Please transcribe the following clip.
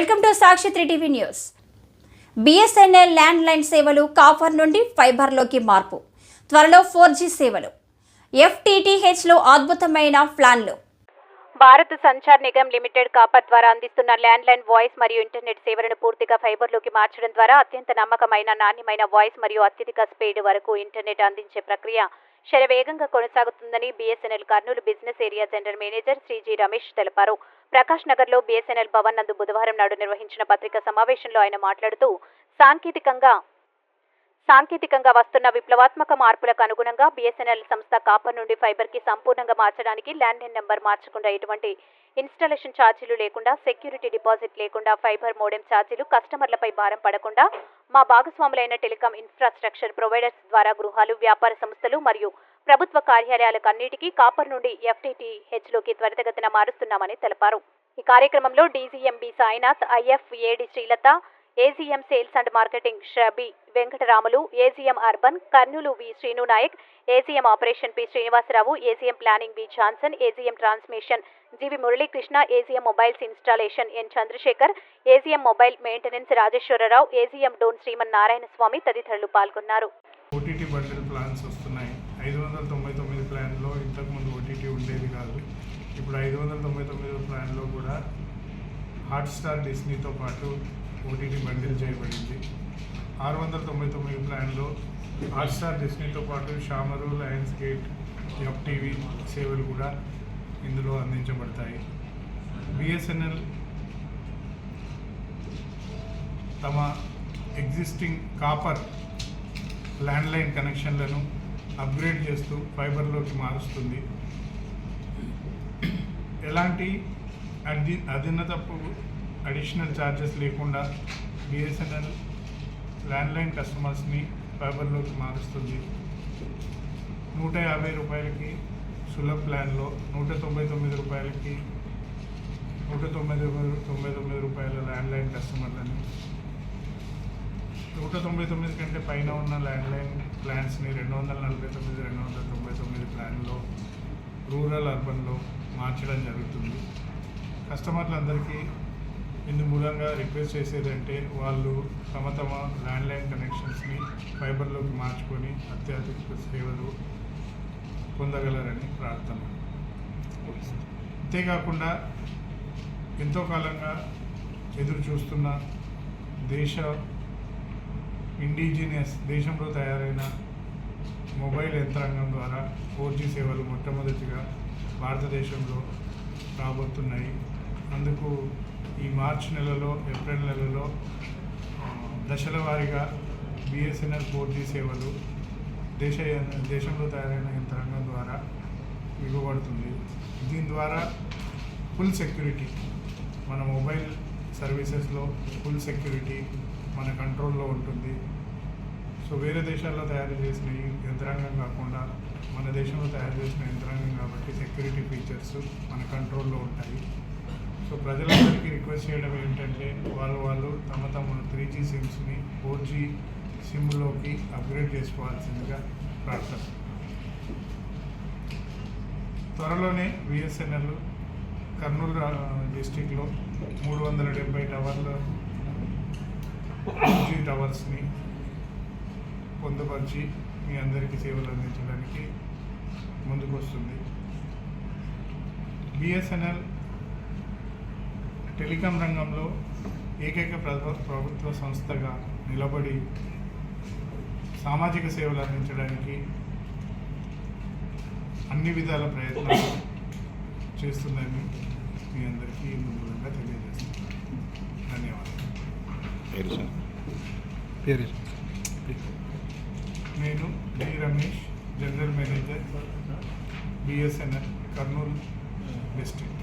Welcome to Sakshi three TV news. BSNL landline సేవలు copper నుండి ఫైబర్లోకి మార్పు. త్వరలో ఫోర్ జీ సేవలు. ఎఫ్టీటీహెచ్లో అద్భుతమైన ప్లాన్లు. భారత్ సంచార్ నిగమ్ లిమిటెడ్ కాపర్ ద్వారా అందిస్తున్న ల్యాండ్లైన్ వాయిస్ మరియు ఇంటర్నెట్ సేవలను పూర్తిగా ఫైబర్లోకి మార్చడం ద్వారా అత్యంత నమ్మకమైన నాణ్యమైన వాయిస్ మరియు అత్యధిక స్పీడ్ వరకు ఇంటర్నెట్ అందించే ప్రక్రియ శరవేగంగా కొనసాగుతుందని BSNL Kurnool business area general manager Shri G Ramesh తెలిపారు. ప్రకాష్ నగర్లో బీఎస్ఎన్ఎల్ భవన్ నందు బుధవారం నాడు నిర్వహించిన పత్రికా సమావేశంలో ఆయన మాట్లాడుతూ సాంకేతికంగా సాంకేతికంగా వస్తున్న విప్లవాత్మక మార్పులకు అనుగుణంగా బీఎస్ఎన్ఎల్ సంస్థ కాపర్ నుండి ఫైబర్కి సంపూర్ణంగా మార్చడానికి ల్యాండ్లైన్ నెంబర్ మార్చకుండా ఎటువంటి ఇన్స్టాలేషన్ ఛార్జీలు లేకుండా సెక్యూరిటీ డిపాజిట్ లేకుండా ఫైబర్ మోడెం ఛార్జీలు కస్టమర్లపై భారం పడకుండా మా భాగస్వాములైన టెలికాం ఇన్ఫ్రాస్ట్రక్చర్ ప్రొవైడర్స్ ద్వారా గృహాలు వ్యాపార సంస్థలు మరియు ప్రభుత్వ కార్యాలయాలకు అన్నిటికీ కాపర్ నుండి ఎఫ్టీటీహెచ్లోకి త్వరితగతిన మారుస్తున్నామని తెలిపారు. ఈ కార్యక్రమంలో DGM B Sainath IFAD Srilatha AGM sales and marketing Shabi Venkataramulu AGM urban Kurnool V Srinu Naik AGM operation P Srinivasa Rao AGM planning B Johnson AGM transmission G V Murali Krishna AGM mobiles installation N Chandrasekhar AGM mobile maintenance Rajeswara Rao AGM Dhone Sriman Narayana Swamy తదితరులు పాల్గొన్నారు. OTT bundle plans వస్తున్నాయి. ఐదు వందల తొంభై తొమ్మిది ప్లాన్లో ఇంతకుముందు OTT ఉండేది కాదు. ఇప్పుడు ఐదు వందల తొంభై తొమ్మిది ప్లాన్లో కూడా హాట్స్టార్ డిస్నీతో పాటు ఓటీటీ బండిల్ చేయబడింది. ఆరు వందల తొంభై తొమ్మిది ప్లాన్లో హాట్స్టార్ డిస్నీతో పాటు Shemaroo Lionsgate F TV సేవలు కూడా ఇందులో అందించబడతాయి. బిఎస్ఎన్ఎల్ తమ ఎగ్జిస్టింగ్ కాపర్ ల్యాండ్లైన్ కనెక్షన్లను అప్గ్రేడ్ చేస్తూ ఫైబర్లోకి మారుస్తుంది. ఎలాంటి అధి అధీనతపు అడిషనల్ ఛార్జెస్ లేకుండా బిఎస్ఎన్ఎల్ ల్యాండ్లైన్ కస్టమర్స్ని ఫైబర్లోకి మారుస్తుంది. నూట యాభై రూపాయలకి సులభ ప్లాన్లో నూట తొంభై తొమ్మిది రూపాయలకి నూట తొమ్మిది తొంభై తొమ్మిది రూపాయల ల్యాండ్లైన్ కస్టమర్లని. నూట తొంభై తొమ్మిది కంటే పైన ఉన్న ల్యాండ్లైన్ ప్లాన్స్ని రెండు వందల నలభై తొమ్మిది రెండు వందల తొంభై తొమ్మిది ప్లాన్లో రూరల్ అర్బన్లో మార్చడం జరుగుతుంది. కస్టమర్లందరికీ ఇందు మూలంగా రిక్వెస్ట్ చేసేదంటే వాళ్ళు తమ తమ ల్యాండ్లైన్ కనెక్షన్స్ని ఫైబర్లోకి మార్చుకొని అత్యధిక సేవలు పొందగలరని ప్రార్థన. అంతేకాకుండా ఎంతో కాలంగా ఎదురు చూస్తున్న దేశ ఇండిజినియస్ దేశంలో తయారైన మొబైల్ యంత్రాంగం ద్వారా ఫోర్ జీ సేవలు మొట్టమొదటిగా భారతదేశంలో రాబోతున్నాయి. అందుకు ఈ మార్చ్ నెలలో ఏప్రిల్ నెలలో దశల వారీగా బిఎస్ఎన్ఎల్ ఫోర్ జీ సేవలు దేశ దేశంలో తయారైన యంత్రాంగం ద్వారా ఇవ్వబడుతుంది. దీని ద్వారా ఫుల్ సెక్యూరిటీ మన మొబైల్ సర్వీసెస్లో ఫుల్ సెక్యూరిటీ మన కంట్రోల్లో ఉంటుంది. సో వేరే దేశాల్లో తయారు చేసిన ఈ యంత్రాంగం కాకుండా మన దేశంలో తయారు చేసిన యంత్రాంగం కాబట్టి సెక్యూరిటీ ఫీచర్స్ మన కంట్రోల్లో ఉంటాయి. సో ప్రజలందరికీ రిక్వెస్ట్ చేయడం ఏంటంటే వాళ్ళు వాళ్ళు తమ తమ త్రీ జీ సిమ్స్ని ఫోర్ జీ సిమ్లోకి అప్గ్రేడ్ చేసుకోవాల్సిందిగా ప్రార్థన. త్వరలోనే బిఎస్ఎన్ఎల్ కర్నూలు డిస్టిక్లో మూడు వందల డెబ్బై టవర్ల జీ టవర్స్ని పొందుపరిచి మీ అందరికీ సేవలు అందించడానికి ముందుకు వస్తుంది బిఎస్ఎన్ఎల్ టెలికాం రంగంలో ఏకైక ప్రభుత్వ సంస్థగా నిలబడి సామాజిక సేవలు అందించడానికి అన్ని విధాల ప్రయత్నాలు చేస్తుందని మీ అందరికీ ముందుగా తెలియజేస్తున్నాను ధన్యవాదాలు నేను D Ramesh general manager BSNL Kurnool district